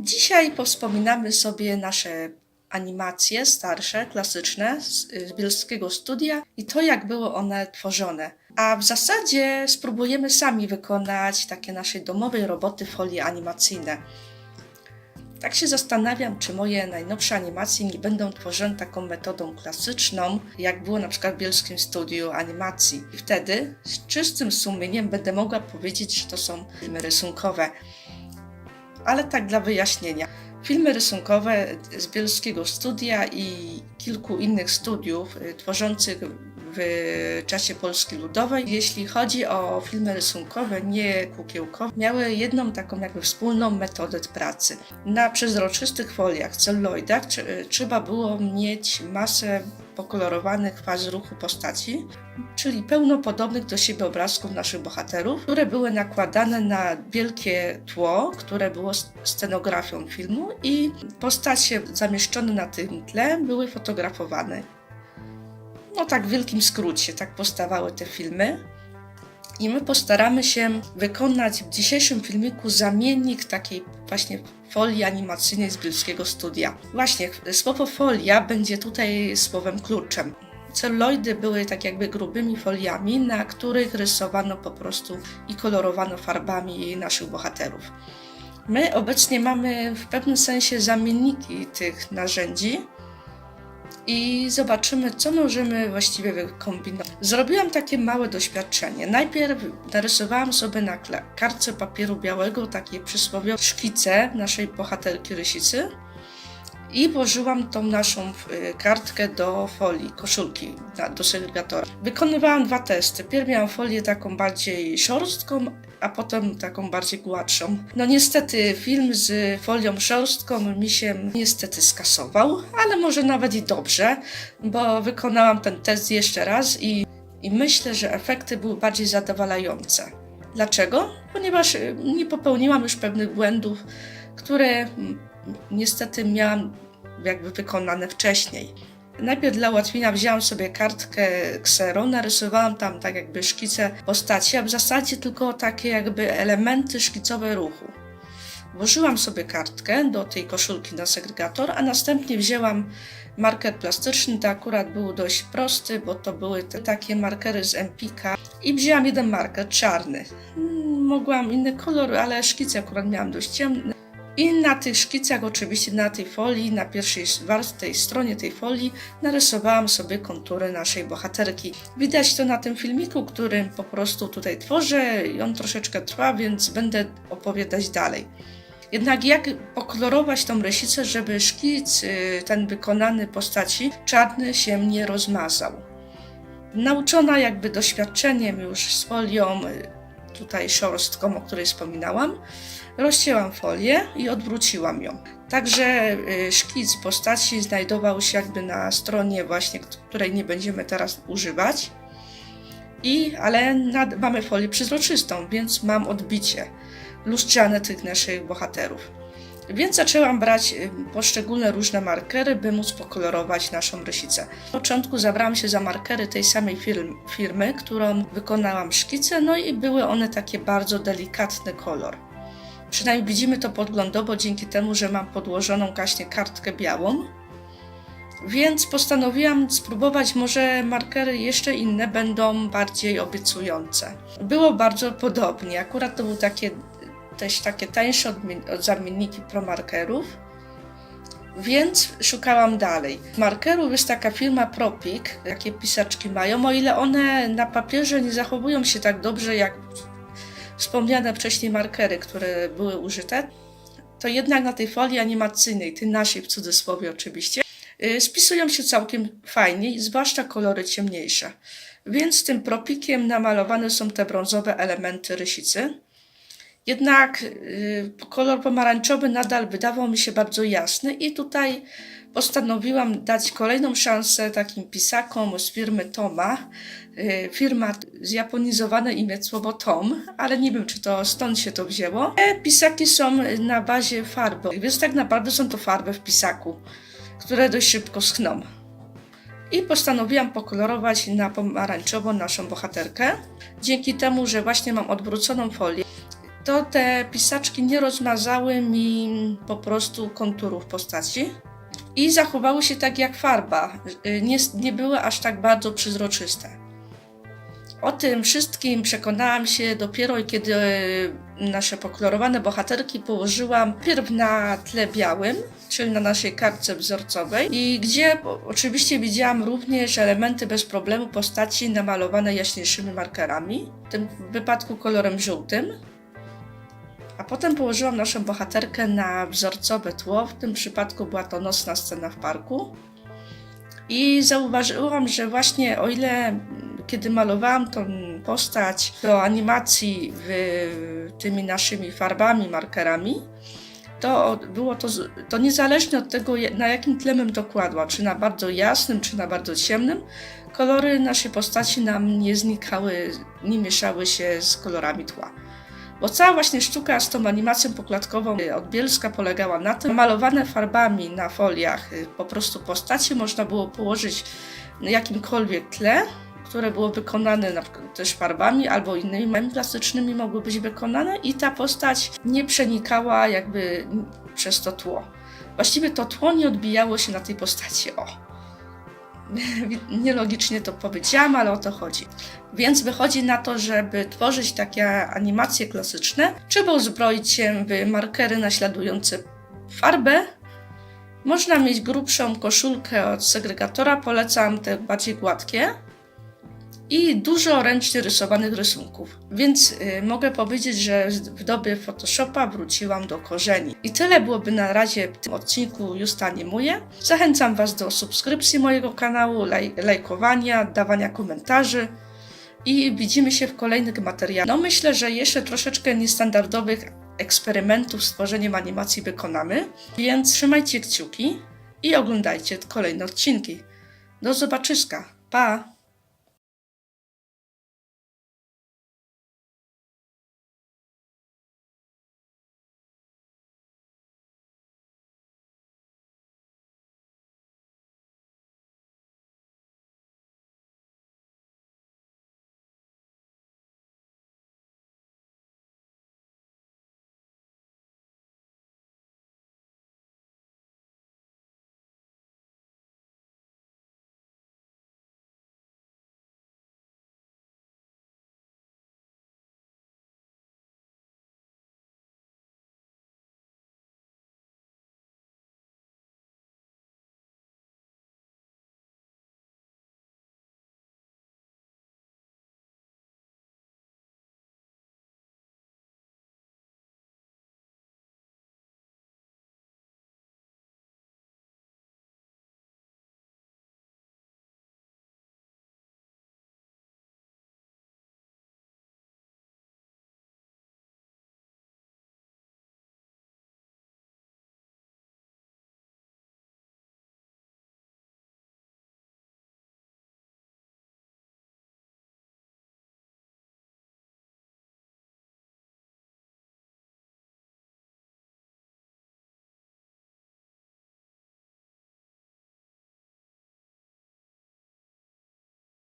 Dzisiaj powspominamy sobie nasze animacje starsze, klasyczne z Bielskiego Studia i to, jak były one tworzone. A w zasadzie spróbujemy sami wykonać takie nasze domowe roboty folie animacyjne. Tak się zastanawiam, czy moje najnowsze animacje nie będą tworzone taką metodą klasyczną, jak było na przykład w Bielskim Studiu Animacji. I wtedy z czystym sumieniem będę mogła powiedzieć, że to są rysunkowe. Ale tak dla wyjaśnienia. Filmy rysunkowe z Bielskiego Studia i kilku innych studiów y, tworzących w czasie Polski Ludowej, jeśli chodzi o filmy rysunkowe, nie kukiełkowe, miały jedną taką jakby wspólną metodę pracy. Na przezroczystych foliach, celuloidach tr- trzeba było mieć masę pokolorowanych faz ruchu postaci, czyli pełno podobnych do siebie obrazków naszych bohaterów, które były nakładane na wielkie tło, które było scenografią filmu i postacie zamieszczone na tym tle były fotografowane. No tak w wielkim skrócie, tak powstawały te filmy. I my postaramy się wykonać w dzisiejszym filmiku zamiennik takiej właśnie folii animacyjnej z Bielskiego Studia. Właśnie, słowo folia będzie tutaj słowem kluczem. Celuloidy były tak jakby grubymi foliami, na których rysowano po prostu i kolorowano farbami naszych bohaterów. My obecnie mamy w pewnym sensie zamienniki tych narzędzi, i zobaczymy, co możemy właściwie wykombinować. Zrobiłam takie małe doświadczenie. Najpierw narysowałam sobie na kartce papieru białego takie przysłowiowe szkice naszej bohaterki Rysicy i włożyłam tą naszą y, kartkę do folii, koszulki, do segregatora. Wykonywałam dwa testy. Pierw miałam folię taką bardziej szorstką, a potem taką bardziej gładszą. No niestety film z folią szorstką mi się niestety skasował, ale może nawet i dobrze, bo wykonałam ten test jeszcze raz i, i myślę, że efekty były bardziej zadowalające. Dlaczego? Ponieważ y, nie popełniłam już pewnych błędów, które niestety miałam jakby wykonane wcześniej. Najpierw dla ułatwienia wzięłam sobie kartkę ksero, narysowałam tam tak jakby szkice postaci, a w zasadzie tylko takie jakby elementy szkicowe ruchu. Włożyłam sobie kartkę do tej koszulki na segregator, a następnie wzięłam marker plastyczny, to akurat był dość prosty, bo to były te takie markery z Empika i wzięłam jeden marker czarny. Mm, Mogłam inny kolor, ale szkice akurat miałam dość ciemne. I na tych szkicach, oczywiście na tej folii, na pierwszej warstwie, tej stronie tej folii, narysowałam sobie kontury naszej bohaterki. Widać to na tym filmiku, którym po prostu tutaj tworzę i on troszeczkę trwa, więc będę opowiadać dalej. Jednak jak pokolorować tą rysicę, żeby szkic y, ten wykonany postaci czarny się nie rozmazał. Nauczona jakby doświadczeniem już z folią y, tutaj szorstką, o której wspominałam, rozcięłam folię i odwróciłam ją. Także y, szkic postaci znajdował się jakby na stronie właśnie, której nie będziemy teraz używać. I, ale nad, mamy folię przezroczystą, więc mam odbicie lustrzane tych naszych bohaterów. Więc zaczęłam brać y, poszczególne różne markery, by móc pokolorować naszą rysicę. Na początku zabrałam się za markery tej samej firm, firmy, którą wykonałam szkicę, no i były one takie bardzo delikatny kolor. Przynajmniej widzimy to podglądowo dzięki temu, że mam podłożoną właśnie kartkę białą. Więc postanowiłam spróbować, może markery jeszcze inne będą bardziej obiecujące. Było bardzo podobnie. Akurat to były takie, też takie tańsze od zamienniki promarkerów. Więc szukałam dalej. Markerów jest taka firma Propik, jakie pisaczki mają, o ile one na papierze nie zachowują się tak dobrze jak wspomniane wcześniej markery, które były użyte, to jednak na tej folii animacyjnej, tej naszej w cudzysłowie oczywiście, yy, spisują się całkiem fajnie, zwłaszcza kolory ciemniejsze. Więc tym propikiem namalowane są te brązowe elementy rysicy. Jednak yy, kolor pomarańczowy nadal wydawał mi się bardzo jasny i tutaj postanowiłam dać kolejną szansę takim pisakom z firmy Toma. Yy, Firma zjaponizowane imię słowo Tom, ale nie wiem, czy to stąd się to wzięło. Te pisaki są na bazie farby, więc tak naprawdę są to farby w pisaku, które dość szybko schną. I postanowiłam pokolorować na pomarańczowo naszą bohaterkę. Dzięki temu, że właśnie mam odwróconą folię, to te pisaczki nie rozmazały mi po prostu konturów postaci i zachowały się tak jak farba. Y, Nie, nie były aż tak bardzo przezroczyste. O tym wszystkim przekonałam się dopiero kiedy nasze pokolorowane bohaterki położyłam pierw na tle białym, czyli na naszej kartce wzorcowej, i gdzie oczywiście widziałam również elementy bez problemu postaci namalowane jaśniejszymi markerami, w tym wypadku kolorem żółtym. A potem położyłam naszą bohaterkę na wzorcowe tło, w tym przypadku była to nocna scena w parku. I zauważyłam, że właśnie o ile mm, kiedy malowałam tą postać do animacji w, tymi naszymi farbami, markerami, to było to, to niezależnie od tego, na jakim tle bym to kładła, czy na bardzo jasnym, czy na bardzo ciemnym, kolory naszej postaci nam nie znikały, nie mieszały się z kolorami tła. Bo cała właśnie sztuka z tą animacją poklatkową y, od Bielska polegała na tym, malowane farbami na foliach y, po prostu postacie można było położyć na jakimkolwiek tle, które było wykonane na przykład też farbami albo innymi plastycznymi mogły być wykonane i ta postać nie przenikała jakby przez to tło. Właściwie to tło nie odbijało się na tej postaci. O. Nielogicznie to powiedziałam, ale o to chodzi. Więc wychodzi na to, żeby tworzyć takie animacje klasyczne, trzeba uzbroić się w markery naśladujące farbę. Można mieć grubszą koszulkę od segregatora, polecam te bardziej gładkie. I dużo ręcznie rysowanych rysunków. Więc y, mogę powiedzieć, że w dobie Photoshopa wróciłam do korzeni. I tyle byłoby na razie w tym odcinku Just Animuję. Zachęcam Was do subskrypcji mojego kanału, laj, lajkowania, dawania komentarzy i widzimy się w kolejnych materiałach. No myślę, że jeszcze troszeczkę niestandardowych eksperymentów z tworzeniem animacji wykonamy, więc trzymajcie kciuki i oglądajcie kolejne odcinki. Do zobaczyska. Pa!